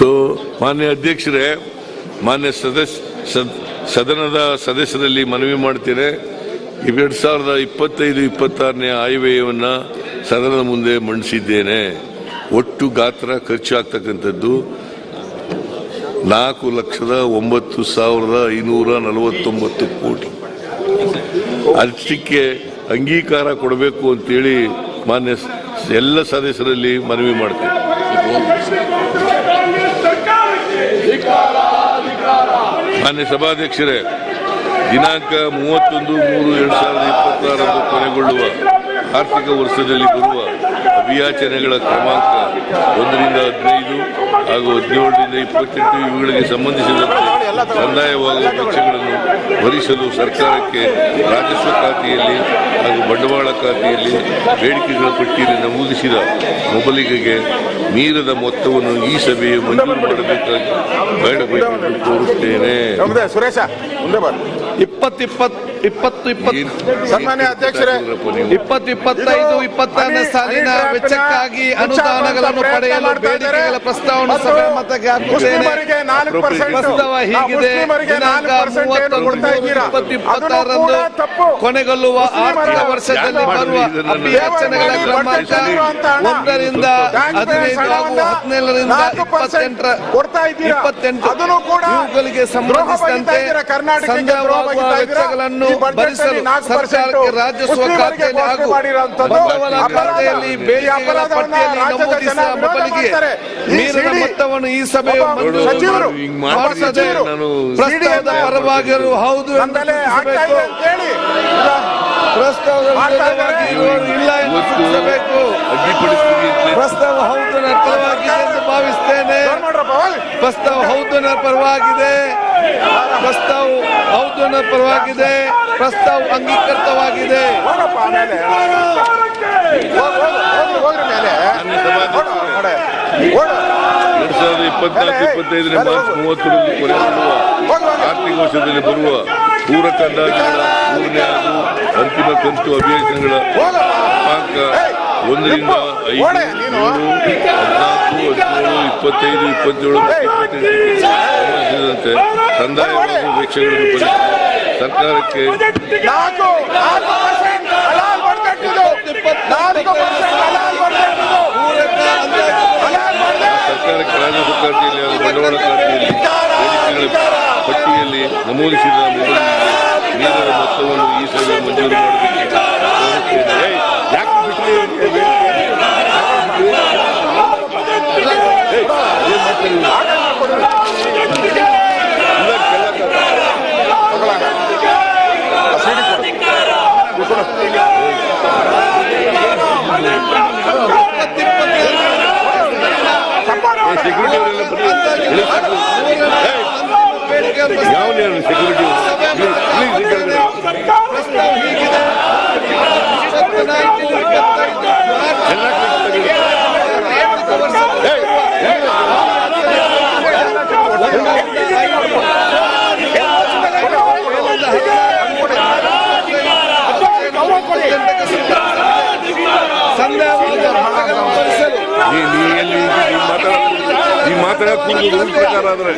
So, ಮಾನ್ಯ ಅಧ್ಯಕ್ಷರೇ, ಮಾನ್ಯ ಸದಸ್ಯ ಸದ್- ಸದನದ ಸದಸ್ಯರಲ್ಲಿ ಮನವಿ ಮಾಡ್ತೇನೆ ಎರಡು ಸಾವಿರದ ಇಪ್ಪತ್ತೈದು, ಇಪ್ಪತ್ತಾರನೇ ಆಯವ್ಯಯವನ್ನು ಸದನದ ಮುಂದೆ ಮಂಡಿಸಿದ್ದೇನೆ. ಒಟ್ಟು ಗಾತ್ರ ಖರ್ಚಾಗ್ತಕ್ಕಂಥದ್ದು ನಾಲ್ಕು ಲಕ್ಷದ ಒಂಬತ್ತು ಸಾವಿರದ ಐನೂರ ನಲವತ್ತೊಂಬತ್ತು ಕೋಟಿ. ಅದಕ್ಕೆ ಅಂಗೀಕಾರ ಕೊಡಬೇಕು ಅಂತೇಳಿ ಮಾನ್ಯ ಎಲ್ಲ ಸದಸ್ಯರಲ್ಲಿ ಮನವಿ ಮಾಡ್ತೇನೆ. ಮಾನ್ಯ ಸಭಾಧ್ಯಕ್ಷರೇ, ದಿನಾಂಕ ಮೂವತ್ತೊಂದು ಮೂರು ಎರಡು ಸಾವಿರದ ಇಪ್ಪತ್ತಾರರಂದು ಕೊನೆಗೊಳ್ಳುವ ಆರ್ಥಿಕ ವರ್ಷದಲ್ಲಿ ಬರುವ ಅಭಿಯಾಚನೆಗಳ ಕ್ರಮಾಂಕ ಒಂದರಿಂದ ಹದಿನೈದು ಹಾಗೂ ಹದಿನೇಳರಿಂದ ಇಪ್ಪತ್ತೆಂಟು ಇವುಗಳಿಗೆ ಸಂಬಂಧಿಸಿದಂತೆ ಸಂದಾಯವಾಗುವ ವೆಚ್ಚಗಳನ್ನು ಭರಿಸಲು ಸರ್ಕಾರಕ್ಕೆ ರಾಜಸ್ವ ಖಾತೆಯಲ್ಲಿ ಹಾಗೂ ಬಂಡವಾಳ ಖಾತೆಯಲ್ಲಿ ಬೇಡಿಕೆಗಳ ಪಟ್ಟಿಯಲ್ಲಿ ನಮೂದಿಸಿದ ಮೊಬಲಿಗೆಗೆ ಮೀರದ ಮೊತ್ತವನ್ನು ಈ ಸಭೆಯು ಮಂಜೂರು ಮಾಡಬೇಕಾಗಿ ಬೇಡಬೇಕೆಂದು ಕೋರುತ್ತೇನೆ ಸುರೇಶ ಮುಂದೆ ಇಪ್ಪತ್ತು ಇಪ್ಪತ್ತು. ಇಪ್ಪತ್ತು ಸನ್ಮಾನ್ಯ ಅಧ್ಯಕ್ಷರೇ, ಇಪ್ಪತ್ತು ಇಪ್ಪತ್ತೈದು ಇಪ್ಪತ್ತಾರನೇ ಸಾಲಿನ ವೆಚ್ಚಕ್ಕಾಗಿ ಅನುದಾನಗಳನ್ನು ಪಡೆಯಲು ಬೇಡಿಕೆಗಳ ಪ್ರಸ್ತಾವನೆ ಸಭೆ ಮತಕ್ಕೆ ಪ್ರಸ್ತಾವ ಹೀಗಿದೆ. ದಿನಾಂಕ ಇಪ್ಪತ್ತು ಇಪ್ಪತ್ತಾರರಂದು ಕೊನೆಗೊಳ್ಳುವ ಆರ್ಥಿಕ ವರ್ಷದಲ್ಲಿ ಬರುವ ಅಭಿಯಾಚನೆಗಳ ಕ್ರಮಾಂಕ ಒಂದರಿಂದ ಹದಿನೈದು ಹಾಗೂ ಹದಿನೇಳರಿಂದ ಇಪ್ಪತ್ತೆಂಟರ ಕೊಡ್ತಾ ಇದ್ದೀರಾ? ಇಪ್ಪತ್ತೆಂಟು. ಇವುಗಳಿಗೆ ಸಂಬಂಧಿಸಿದಂತೆ ಇದ್ದೀರಾ ವೆಚ್ಚಗಳನ್ನು ಭರಿಸಲು ಸರ್ಕಾರಕ್ಕೆ ರಾಜಸ್ವ ಖಾತೆಯಲ್ಲಿ ಹಾಗೂ ಬಂಡವಾಳ. ಖಾತೆಯಲ್ಲಿ ಈ ಬೇಡಿಕೆಗಳ ಪಟ್ಟಿಯಲ್ಲಿ ನಮೂದಿಸಿದ ಮೊದಲಿಗೆ ಸಿಡಿ ಮೊತ್ತವನ್ನು ಈ ಸಭೆಯ ಮಂಜೂರು ಮಾಡಿಸದೆ ಪ್ರಸ್ತಾವದ ಪರವಾಗಿರು. ಹೌದು ಎಂದು ಪ್ರಸ್ತಾವದ ವಿರೋಧವಾಗಿ ಇಲ್ಲ ಎಂದು ಸೂಚಿಸಬೇಕು ಅಡ್ಡಿಪಡಿಸ್ತೀವಿ ಅಂತ ಪ್ರಸ್ತಾವ ಹೌದು ನರ್ತವಾಗಿದೆ ಎಂದು ಭಾವಿಸ್ತೇನೆ ಜೋರ್ ಮಾಡ್ರಪ್ಪ ಹೋಗಿ. ಪ್ರಸ್ತಾವ ಹೌದನ ಪರವಾಗಿದೆ ಪ್ರಸ್ತಾವ ಹೌದನ ಪರವಾಗಿದೆ ಪ್ರಸ್ತಾವ ಅಂಗೀಕೃತವಾಗಿದೆ. ಎರಡ್ ಸಾವಿರದ ಇಪ್ಪತ್ನಾಲ್ಕು ಇಪ್ಪತ್ತೈದನೇ ಮಾರ್ಚ್ ಮೂವತ್ತರಂದು ಕೊನೆಗೊಳ್ಳುವ ಆರ್ಥಿಕ ವರ್ಷದಲ್ಲಿ ಬರುವ ಪೂರಕ ಅಂದಾಜುಗಳ ಮೂರನೇ ಹಾಗೂ ಅಂತಿಮ ಕಂತು ಅಭಿಯಾಚನೆಗಳ ಕ್ರಮಾಂಕ ಒಂದರಿಂದ ಐದು ಹದಿನಾಲ್ಕು ಹದಿನೇಳು ಇಪ್ಪತ್ತೈದು ಇಪ್ಪತ್ತೇಳು ಮತ್ತು ಇಪ್ಪತ್ತೆಂಟಕ್ಕೆ ವೆಚ್ಚಗಳನ್ನು ಭರಿಸಲು ಸರ್ಕಾರಕ್ಕೆ. ಸರ್ಕಾರಕ್ಕೆ ರಾಜಸ್ವ ಖಾತೆಯಲ್ಲಿ ಹಾಗೂ ಬಂಡವಾಳ ಪಟ್ಟಿಯಲ್ಲಿ ನಮೂದಿಸಿದ ಮೊತ್ತವನ್ನು ಈ ಸಭೆ ಮಂಜೂರು ಮಾಡಬೇಕು ಹೇಳಿ ಸೆಕ್ಯೂರಿಟಿ ಪ್ರಸ್ತಾವ ಹೀಗಿದೆ ಇಪ್ಪತ್ನಾಲ್ಕು ಇಪ್ಪತ್ತೈದು ಮಾರ್ಚ್ ಎಲ್ಲ ಕಡೆ ಆರ್ಥಿಕ ವರ್ಷದಲ್ಲಿ ಸಂದೇಹವಾದ ಭರಿಸಲು ನೀ ನೀ ಎಲ್ಲಿ ನೀ ಮಾತಾಡ ನೀ ಮಾತಾಡಕ್ ರೂಲ್ ಪ್ರಕಾರ ಆದ್ರೆ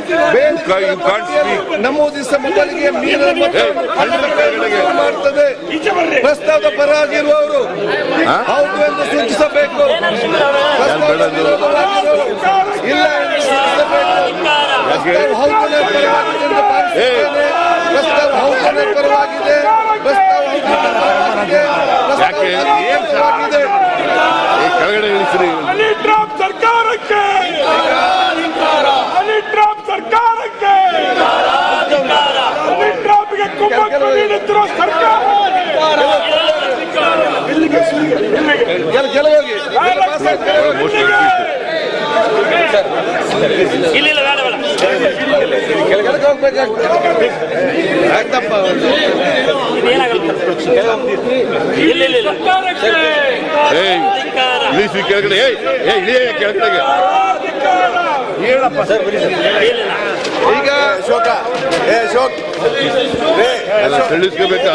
ಯು ಕಾಂಟ್ ಸ್ಪೀಕ್ ನಮೂದಿಸ ಮೊದಲಿಗೆ ಮಾಡುತ್ತದೆ ಪ್ರಸ್ತಾವದ ಪರವಾಗಿರುವವರು ಹೌದು ಎಂದು ಸೂಚಿಸಬೇಕು. ಇಲ್ಲ? ಎಂದು ಹೌದನೇ ಪರವಾಗಿದೆ ಪ್ರಸ್ತಾವ ಹೌದನೇ ಪ್ರಸ್ತಾವ ಕೆಳಗಡೆ ಇಳಿಸ್ರಿ ಸರ್ಕಾರಕ್ಕೆ. ಹನಿ ಏಯ್ ಇಳಿಸಿ ಕೆಳಗಡೆ ಇಳಿಯ ಕೆಳಗಡೆಗೆ ಈಗ ಅಶೋಕ ಏ ಅಶೋಕ್ ರೇ ಎಲ್ಲ ತಿಳಿಸ್ಕೋಬೇಕಾ?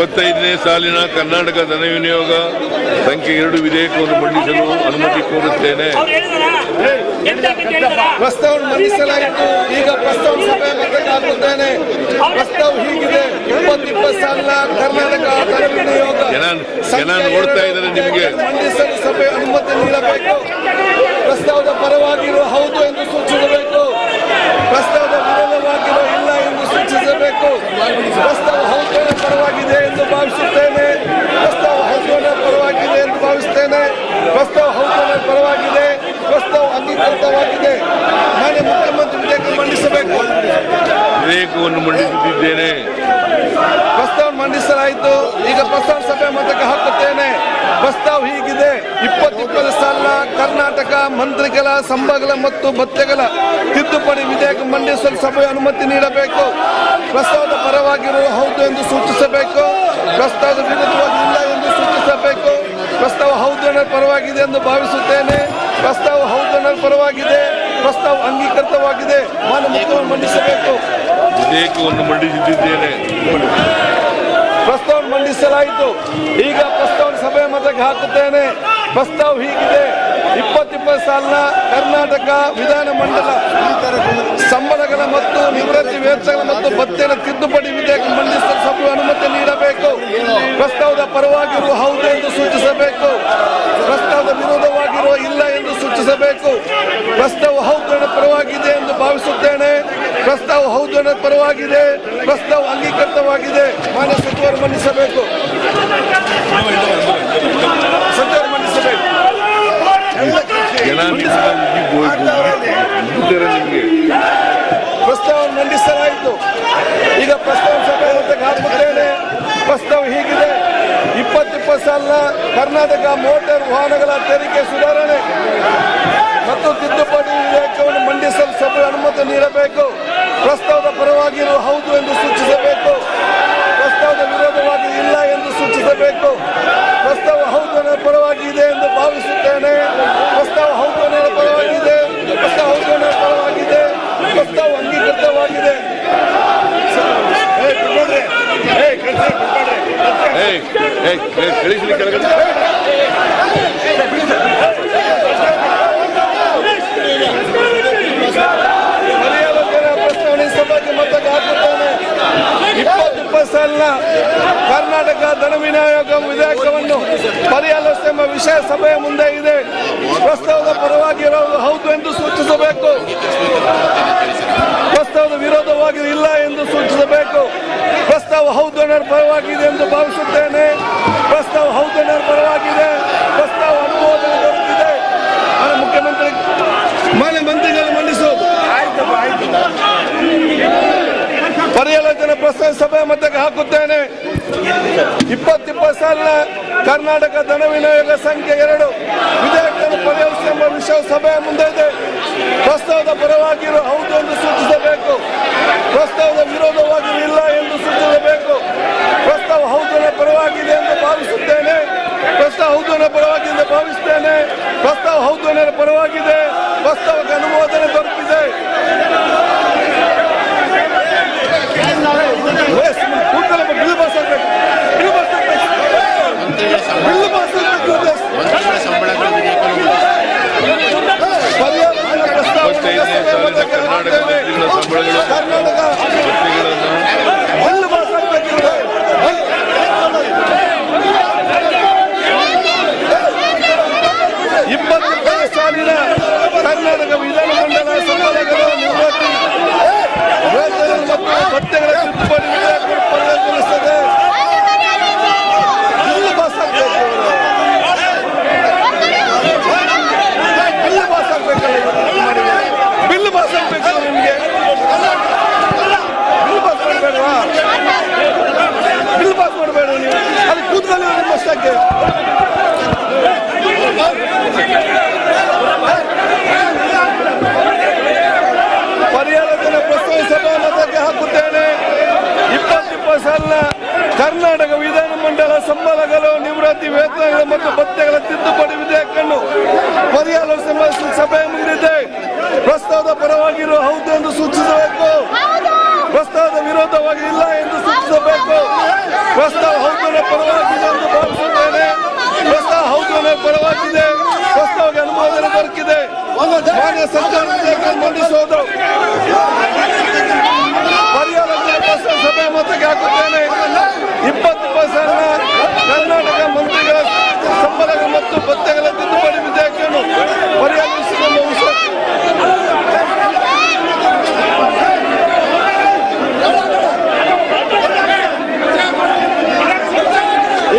ಇಪ್ಪತ್ತೈದನೇ ಸಾಲಿನ ಕರ್ನಾಟಕ ಧನ ವಿನಿಯೋಗ ಸಂಖ್ಯೆ ಎರಡು ವಿಧೇಯಕವನ್ನು ಮಂಡಿಸಲು ಅನುಮತಿ ಕೋರುತ್ತೇನೆ. ಪ್ರಸ್ತಾವ ಮಂಡಿಸಲಾಯಿತು ಈಗ ಪ್ರಸ್ತಾವ ಸಭೆ ಹಾಕುತ್ತೇನೆ ಪ್ರಸ್ತಾವ ಹೀಗಿದೆ. ಇಪ್ಪತ್ತು ಇಪ್ಪತ್ತು ಸಾಲಿನ ಕರ್ನಾಟಕ ಧನ ವಿನಿಯೋಗ ಜನ ನೋಡ್ತಾ ಇದ್ದಾರೆ ನಿಮಗೆ. ಮಂಡಿಸಲು ಸಭೆ ಅನುಮತಿ ನೀಡಬೇಕು. ಪ್ರಸ್ತಾವದ ಪರವಾಗಿರುವ ಹೌದು ಎಂದು ಸೂಚಿಸಬೇಕು. ಇಲ್ಲ ಎಂದು ಸೂಚಿಸಬೇಕು ಪ್ರಸ್ತಾವ ಹೌದನ ಪರವಾಗಿದೆ ಎಂದು ಭಾವಿಸುತ್ತೇನೆ. ಪ್ರಸ್ತಾವ ಹೌದನ ಪರವಾಗಿದೆ ಎಂದು ಭಾವಿಸ್ತೇನೆ ಪ್ರಸ್ತಾವ ಹೌದನ ಪರವಾಗಿದೆ ಪ್ರಸ್ತಾವ ಅಂಗೀಕೃತವಾಗಿದೆ ಮಾನ್ಯ ಮುಖ್ಯಮಂತ್ರಿ ವಿಧೇಯಕ ಮಂಡಿಸಬೇಕು ವಿಧೇಯಕವನ್ನು ಮಂಡಿಸುತ್ತಿದ್ದೇನೆ ಪ್ರಸ್ತಾವ ಮಂಡಿಸಲಾಯಿತು ಈಗ ಪ್ರಸ್ತಾವ ಸಭೆ ಮತಕ್ಕೆ ಹಾಕುತ್ತೇನೆ ಪ್ರಸ್ತಾವ ಹೀಗಿದೆ ಇಪ್ಪತ್ತಿಪ್ಪತ್ತು ಸಾಲಿನ ಕರ್ನಾಟಕ ಮಂತ್ರಿಗಳ ಸಂಬಳ ಮತ್ತು ಭತ್ಯಗಳ ತಿದ್ದುಪಡಿ ವಿಧೇಯಕ ಮಂಡಿಸಲು ಸಭೆ ಅನುಮತಿ ನೀಡಬೇಕು. ಪ್ರಸ್ತಾವದ ಪರವಾಗಿರುವ ಹೌದು ಎಂದು ಸೂಚಿಸಬೇಕು. ಪ್ರಸ್ತಾವದ ವಿರುದ್ಧವಾಗಿಲ್ಲ ಎಂದು ಸೂಚಿಸಬೇಕು. ಪ್ರಸ್ತಾವ ಹೌದು ಪರವಾಗಿದೆ ಎಂದು ಭಾವಿಸುತ್ತೇನೆ. ಪ್ರಸ್ತಾವ ಹೌದು ಪರವಾಗಿದೆ. ಪ್ರಸ್ತಾವ ಅಂಗೀಕೃತವಾಗಿದೆ. ಮುಖ್ಯಮಂತ್ರಿ ಮಂಡಿಸಬೇಕು. ವಿಧೇಯಕವನ್ನು ಮಂಡಿಸುತ್ತಿದ್ದೇನೆ ಪ್ರಸ್ತಾವ ಮಂಡಿಸಲಾಯಿತು. ಈಗ ಪ್ರಸ್ತಾವ ಸಭೆ ಮತಕ್ಕೆ ಹಾಕುತ್ತೇನೆ. ಪ್ರಸ್ತಾವ ಹೀಗಿದೆ. ಇಪ್ಪತ್ತಿಪ್ಪತ್ತು ಸಾಲಿನ ಕರ್ನಾಟಕ ವಿಧಾನಮಂಡಲ ಸಂಬಳಗಳ ಮತ್ತು ನಿವೃತ್ತಿ ವೆಚ್ಚಗಳ ಮತ್ತು ಭತ್ಯೆಗಳ ತಿದ್ದುಪಡಿ ವಿಧೇಯಕ ಮಂಡಿಸಲು ಸಭೆ ಅನುಮತಿ ನೀಡಬೇಕು. ಪ್ರಸ್ತಾವದ ಪರವಾಗಿರುವ ಹೌದು ಎಂದು ಸೂಚಿಸಬೇಕು. ಪ್ರಸ್ತಾವದ ವಿರೋಧವಾಗಿರುವ ಇಲ್ಲ ಎಂದು ಸೂಚಿಸಬೇಕು. ಪ್ರಸ್ತಾವ ಹೌದು ಪರವಾಗಿದೆ ಎಂದು ಭಾವಿಸುತ್ತೇನೆ. ಪ್ರಸ್ತಾವ ಹೌದು ಪರವಾಗಿದೆ. ಪ್ರಸ್ತಾವ ಅಂಗೀಕೃತವಾಗಿದೆ. ಮಾನ್ಯ ಸಚಿವರು ಮಂಡಿಸಬೇಕು ಸಚಿವರು ಮಂಡಿಸಬೇಕು ಪ್ರಸ್ತಾವ ಮಂಡಿಸಲಾಯಿತು. ಈಗ ಪ್ರಸ್ತಾವ ಸಭೆ ಮತಕ್ಕೆ ಹಾಕುತ್ತೇನೆ ಪ್ರಸ್ತಾವ ಹೀಗಿದೆ. ಇಪ್ಪತ್ತಿಪ್ಪತ್ತು ಸಾಲಿನ ಕರ್ನಾಟಕ ಮೋಟಾರ್ ವಾಹನಗಳ ತೆರಿಗೆ ಸುಧಾರಣೆ ಮತ್ತು ತಿದ್ದುಪಡಿ ವಿಧೇಯಕವನ್ನು ಮಂಡಿಸಲು ಸಭೆ ಅನುಮತಿ ನೀಡಬೇಕು. ಪ್ರಸ್ತಾವದ ಪರವಾಗಿರುವ ಹೌದು ಎಂದು ಸೂಚಿಸಬೇಕು. ಪ್ರಸ್ತಾವದ ವಿರೋಧವಾಗಿ ಇಲ್ಲ ಎಂದು ಸೂಚಿಸಬೇಕು. ಪ್ರಸ್ತಾವ ಹೌದನ ಅನ್ನೋ ಪರವಾಗಿ ಇದೆ ಎಂದು ಭಾವಿಸುತ್ತೇನೆ. ಪ್ರಸ್ತಾವ ಹೌದನ ಪರವಾಗಿದೆ. ಪ್ರಸ್ತಾವ ಹೌದನ ಪರವಾಗಿದೆ. ಪ್ರಸ್ತಾವ ಅಂಗೀಕೃತವಾಗಿದೆ. ಏಯ್, ಕಳಿಸ್ಲಿ ಕೆಳಗಡೆ ಪರ್ಯಾಲೋಚನಾ ಪ್ರಸ್ತಾವನೆ ಸಭೆಗೆ ಮತಕ್ಕೆ ಹಾಕುತ್ತೇನೆ ಇಪ್ಪತ್ತಿಪ್ಪತ್ತು ಸಾಲಿನ ಕರ್ನಾಟಕ ಧನ ವಿನಿಯೋಗ ವಿಧೇಯಕವನ್ನು ಎಂಬ ವಿಷಯ ಸಭೆಯ ಮುಂದೆ ಇದೆ. ಪ್ರಸ್ತಾವದ ಪರವಾಗಿರೋದು ಹೌದು ಎಂದು ಸೂಚಿಸಬೇಕು. ಪ್ರಸ್ತಾವದ ವಿರೋಧವಾಗಿ ಇಲ್ಲ ಎಂದು ಸೂಚಿಸಬೇಕು. ಪ್ರಸ್ತಾವ ಹೌದು ಪರವಾಗಿದೆ ಎಂದು ಭಾವಿಸುತ್ತೇನೆ. ಪ್ರಸ್ತಾವ ಹೌದು ಪರವಾಗಿದೆ ಪ್ರಸ್ತಾವ ಅನುಮೋದನೆ ದೊರೆತಿದೆ ಮಾನ್ಯ ಮುಖ್ಯಮಂತ್ರಿ ಮಾನ್ಯ ಮಂತ್ರಿಗಳು ಮಂಡಿಸುವುದು ಪರ್ಯಾಲೋಚನೆ ಪ್ರಸ್ತಾವ ಸಭೆ ಮತಕ್ಕೆ ಹಾಕುತ್ತೇನೆ. ಇಪ್ಪತ್ತಿಪ್ಪತ್ತು ಸಾಲಿನ ಕರ್ನಾಟಕ ಧನ ವಿನಿಯೋಗ ಸಂಖ್ಯೆ ಎರಡು. ವಿಧೇಯಕವನ್ನು ಪರ್ಯಾಲೋಚನೆ ಎಂಬ ವಿಷಯ ಸಭೆಯ ಮುಂದೆ ಇದೆ. ಪ್ರಸ್ತಾವದ ಪರವಾಗಿರುವ ಹೌದು ಎಂದು ಸೂಚಿಸಬೇಕು. ಪ್ರಸ್ತಾವದ ವಿರೋಧವಾಗಿ ಇಲ್ಲ ಎಂದು ಸೂಚಿಸಬೇಕು ಪ್ರಸ್ತಾವ ಹೌದನ ಪರವಾಗಿದೆ ಎಂದು ಭಾವಿಸುತ್ತೇನೆ ಪ್ರಸ್ತಾವ ಹೌದನ ಪರವಾಗಿದೆ ಎಂದು ಭಾವಿಸುತ್ತೇನೆ ಪ್ರಸ್ತಾವ ಹೌದನ ಪರವಾಗಿದೆ ಪ್ರಸ್ತಾವಕ್ಕೆ ಅನುಮೋದನೆ ದೊರಕಿದೆ ಏ, ಸುಮ್ನೆ ಕೂತ್ಕೊಳ್ಳಿ, ಬಿಲ್ ಪಾಸ್ ಆಗ್ಬೇಕು. ಬಿಲ್ ಪಾಸ್ ಆಗ್ಬೇಕು. ಬಿಲ್ ಪಾಸ್ ಆಗ್ಬೇಕು ಉದ್ದೇಶ. ಪರ್ಯಾಲೋಚನೆ ಪ್ರಸ್ತಾವ ಇಪ್ಪತ್ತೈದನೇ ಸಾಲಿನ ಕರ್ನಾಟಕ ಮಂತ್ರಿಗಳ ಸಂಬಳಗಳು ಕರ್ನಾಟಕ ಮತಕ್ಕೆ ಪರಿಹಾರಧನ ಪ್ರಸ್ತಾವ ಸಭಾ ಮತಕ್ಕೆ ಹಾಕುತ್ತೇನೆ ಇಪ್ಪತ್ತಿಪ್ಪತ್ತು ಸಾಲಿನ ಕರ್ನಾಟಕ ವಿಧಾನಮಂಡಲ ಸಂಬಳಗಳು ನಿವೃತ್ತಿ ವೇತನಗಳು ಮತ್ತು ಭತ್ಯೆಗಳ ತಿದ್ದುಪಡಿ ವಿಧೇಯಕವನ್ನು ಪರಿಹಾರ ಸಭೆ- ಸಭೆಯ ಮುಂದಿದೆ ಪ್ರಸ್ತಾವದ ಪರವಾಗಿರುವ ಹೌದು ಎಂದು ಸೂಚಿಸಬೇಕು ಪ್ರಸ್ತಾವದ ವಿರೋಧವಾಗಿ ಇಲ್ಲ ಎಂದು ಸೂಚಿಸಬೇಕು ಪ್ರಸ್ತಾವ ಹೌದನ ಪರವಾಗಿದೆ ಎಂದು ಭಾವಿಸುತ್ತೇನೆ. ಪ್ರಸ್ತಾವ ಹೌದನ ಪರವಾಗಿದೆ. ಪ್ರಸ್ತಾವಕ್ಕೆ ಅನುಮೋದನೆ ದೊರಕಿದೆ. ಮಾನ್ಯ ಮಂಡಿಸುವುದು ಪರಿಹಾರ ಸಭೆ ಮತಕ್ಕೆ ಹಾಕುತ್ತೇನೆ. ಇಪ್ಪತ್ತು ಸಾಲಿನ ಕರ್ನಾಟಕ ಮಂತ್ರಿಗಳ ಮತ್ತು ಭತ್ಯೆಗಳ ತಿದ್ದುಪಡಿ ವಿಧೇಯಕವನ್ನು ಪರಿಹರಿಸಿದ ವಿಷಯ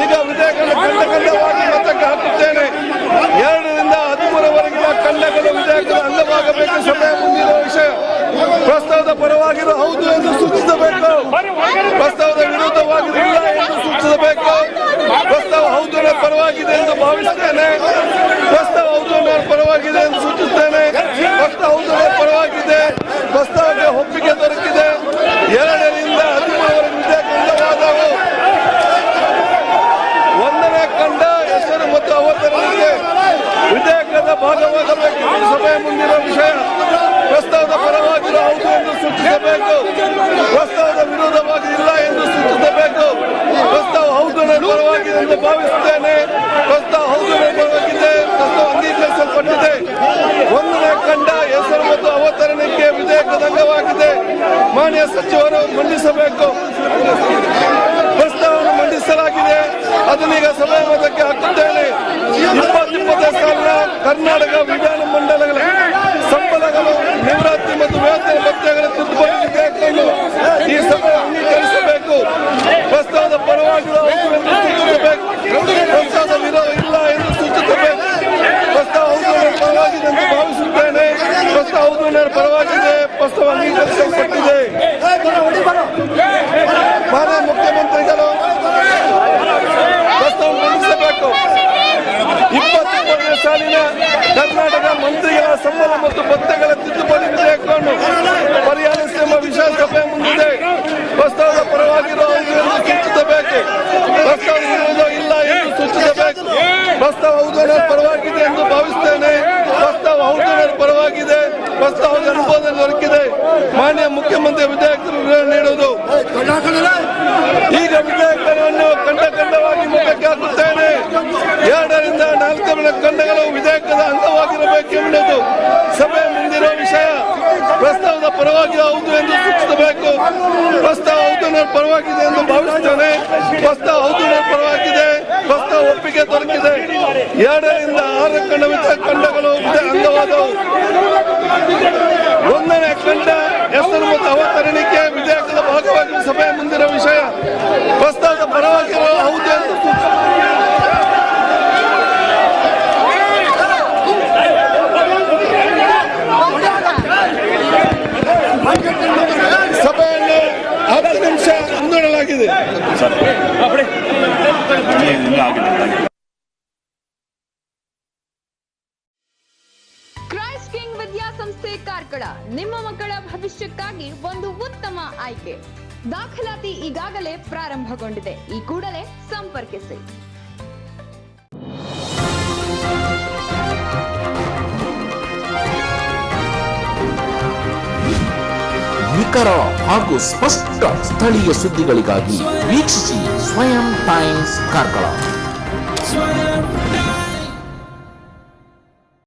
ಈಗ ವಿಧೇಯಕವನ್ನು ಖಂಡ ಖಂಡವಾಗಿ ಮತಕ್ಕೆ ಹಾಕುತ್ತೇನೆ ಎರಡರಿಂದ ಹದಿಮೂರವರೆಗಿನ ಖಂಡಗಳು ವಿಧೇಯಕದ ಅಂಗವಾಗಬೇಕು ಸಭೆಯ ಮುಂದಿರುವ ವಿಷಯ ಪ್ರಸ್ತಾವದ ಪರವಾಗಿರುವ ಹೌದು ಎಂದು ಸೂಚಿಸಬೇಕು ಪ್ರಸ್ತಾವದ ವಿರುದ್ಧವಾಗಿದೆ ಇಲ್ಲ ಎಂದು ಸೂಚಿಸಬೇಕು ಪ್ರಸ್ತಾವ ಹೌದು ಅನ್ನೋ ಪರವಾಗಿದೆ ಎಂದು ಭಾವಿಸುತ್ತೇನೆ ಪ್ರಸ್ತಾವ ಹೌದು ಅನ್ನೋ ಪರವಾಗಿದೆ ಎಂದು ಸೂಚಿಸುತ್ತೇನೆ ಪ್ರಸ್ತಾವ ಹೌದು ಅನ್ನೋ ಪರವಾಗಿದೆ ಪ್ರಸ್ತಾವಕ್ಕೆ ಒಪ್ಪಿಗೆ ದೊರಕಿದೆ ಎರಡರಿಂದ ಹದಿಮೂರವರೆಗೆ ವಿಧೇಯಕ ಅಂಗವಾದವು ಒಂದನೇ ಕಂಡ ಹೆಸರು ಮತ್ತು ಅವತರಣಿಕೆ ವಿಧೇಯಕದ ಸಭೆಯ ಮುಂದಿನ ವಿಷಯ. ಪ್ರಸ್ತಾವದ ಪರವಾಗಿ ಹೌದು ಎಂದು ಸೂಚಿಸಬೇಕು. ಪ್ರಸ್ತಾವದ ವಿರೋಧವಾಗಿ ಇಲ್ಲ ಎಂದು ಸೂಚಿಸಬೇಕು. ಪ್ರಸ್ತಾವ ಹೌದು ಪರವಾಗಿದೆ ಎಂದು ಭಾವಿಸುತ್ತೇನೆ. ಪ್ರಸ್ತಾವ ಹೌದು ಪರವಾಗಿದೆ ಪ್ರಸ್ತಾವ ಅಂಗೀಕರಿಸಲ್ಪಟ್ಟಿದೆ. ಒಂದನೇ ಕಂಡ ಹೆಸರು ಮತ್ತು ಅವತರಣಕ್ಕೆ ವಿಧೇಯಕದ ಅಂಗವಾಗಿದೆ. ಮಾನ್ಯ ಸಚಿವರು ಮಂಡಿಸಬೇಕು ಪ್ರಸ್ತಾವವನ್ನು ಮಂಡಿಸಲಾಗಿದೆ ಅದನ್ನೀಗ ಸಭೆಯ ಮತಕ್ಕೆ ಹಾಕುತ್ತೇನೆ ಇಪ್ಪತ್ತಿಪ್ಪತ್ತೈದು ಸಾಲಿನ ಕರ್ನಾಟಕ ವಿಧಾನ ಮಂಡಲಗಳ ಸಂಬಳಗಳು ನಿವೃತ್ತಿ ಮತ್ತು ವೇತನ ಭತ್ಯೆಗಳ ತಿದ್ದುಪಡಿ ವಿಧೇಯಕವನ್ನು ಈ ಸಭೆ ಅಂಗೀಕರಿಸಬೇಕು. ಪ್ರಸ್ತಾವದ ಸೂಚಿಸಬೇಕು ಪ್ರಸ್ತಾವದ ವಿರೋಧ ಇಲ್ಲ ಎಂದು ಸೂಚಿಸಬೇಕು ಪ್ರಸ್ತಾವ ಹೌದು ನನ್ನ ಪರವಾಗಿದೆ ಎಂದು ಭಾವಿಸುತ್ತೇನೆ ಪ್ರಸ್ತಾವ ಹೌದು ನನ್ನ ಪರವಾಗಿದೆ ಪ್ರಸ್ತಾವ ಅಂಗೀಕರಿಸಲ್ಪಟ್ಟಿದೆ ಮಾನ್ಯ ಮುಖ್ಯಮಂತ್ರಿಗಳು ಪ್ರಸ್ತಾವ ಮಂಡಿಸಬೇಕು ಇಪ್ಪತ್ತಿಪ್ಪತ್ತನೇ ಸಾಲಿನ ಕರ್ನಾಟಕ ಮಂತ್ರಿಗಳ ಸಂಬಳ ಮತ್ತು ಭತ್ತೆಗಳ ತಿದ್ದುಪಡಿ ವಿಧೇಯಕವನ್ನು ಪರಿಹರಿಸುವ ವಿಶೇಷ ಸಭೆ ಮುಂದಿದೆ. ಪ್ರಸ್ತಾವದ ಪರವಾಗಿರುವ ಸೂಚಿಸಬೇಕು. ಪ್ರಸ್ತಾವ ವಿರೋಧ ಇಲ್ಲ ಎಂದು ಸೂಚಿಸಬೇಕು. ಪ್ರಸ್ತಾವ ಹೌದು ನನ್ನ ಪರವಾಗಿದೆ ಎಂದು ಭಾವಿಸುತ್ತೇನೆ ಪ್ರಸ್ತಾವ ಹೌದು ಪರವಾಗಿದೆ. ಪ್ರಸ್ತಾವದ ಅನುಮೋದನೆ ದೊರಕಿದೆ. ಮಾನ್ಯ ಮುಖ್ಯಮಂತ್ರಿ ವಿಧೇಯಕರು ನೀಡುವುದು. ಈಗ ವಿಧೇಯಕವನ್ನು ಕಂಡ ಕಂಡವಾಗಿ ಮುಖಕ್ಕೆ ಹಾಕುತ್ತೇನೆ. ಎರಡರಿಂದ ನಾಲ್ಕು ಖಂಡಗಳು ವಿಧೇಯಕದ ಅಂಗವಾಗಿರಬೇಕೆಂಬುದು ಸಭೆ ಮುಂದಿರುವ ವಿಷಯ. ಪ್ರಸ್ತಾವದ ಪರವಾಗಿ ಹೌದು ಎಂದು ಸೂಚಿಸಬೇಕು. ಪ್ರಸ್ತಾವ ಹೌದು ಪರವಾಗಿದೆ ಎಂದು ಭಾವಿಸುತ್ತೇನೆ. ಪ್ರಸ್ತಾವ ಹೌದು ಪರವಾಗಿದೆ. ಪ್ರಸ್ತಾವ ಒಪ್ಪಿಗೆ ದೊರಕಿದೆ. ಎರಡರಿಂದ ಆರು ಖಂಡ ಕಂಡಗಳು ಖಂಡಗಳು ವಿಧ- ಅಂಗವಾದವು. ಒಂದನೇ ಕಂಡ ಹೆಸರು ಮತ್ತು ಅವತರಣಿಕೆ ವಿಧೇಯಕದ ಭಾಗವಾಗಿ ಸಭೆಯ ಮುಂದಿನ ವಿಷಯ ಪ್ರಸ್ತಾವದ ಪರವಾಗಿರುವ ಹೌದು ಎಂದು ಸೂಚಿ- ಸಭೆಯನ್ನು ಹತ್ತು ನಿಮಿಷ ಮುಂದೂಡಲಾಗಿದೆ ಕ್ರೈಸ್ಟ್ ಕಿಂಗ್ ವಿದ್ಯಾಸಂಸ್ಥೆ ಕಾರ್ಕಳ, ನಿಮ್ಮ ಮಕ್ಕಳ ಭವಿಷ್ಯಕ್ಕಾಗಿ ಒಂದು ಉತ್ತಮ ಆಯ್ಕೆ. ದಾಖಲಾತಿ ಈಗಾಗಲೇ ಪ್ರಾರಂಭಗೊಂಡಿದೆ. ಈ ಕೂಡಲೇ ಸಂಪರ್ಕಿಸಿ. ನಿಖರ ಹಾಗೂ ಸ್ಪಷ್ಟ ಸ್ಥಳೀಯ ಸುದ್ದಿಗಳಿಗಾಗಿ ವೀಕ್ಷಿಸಿ ಸ್ವಯಂ ಟೈಮ್ಸ್ ಕಾರ್ಕಳ.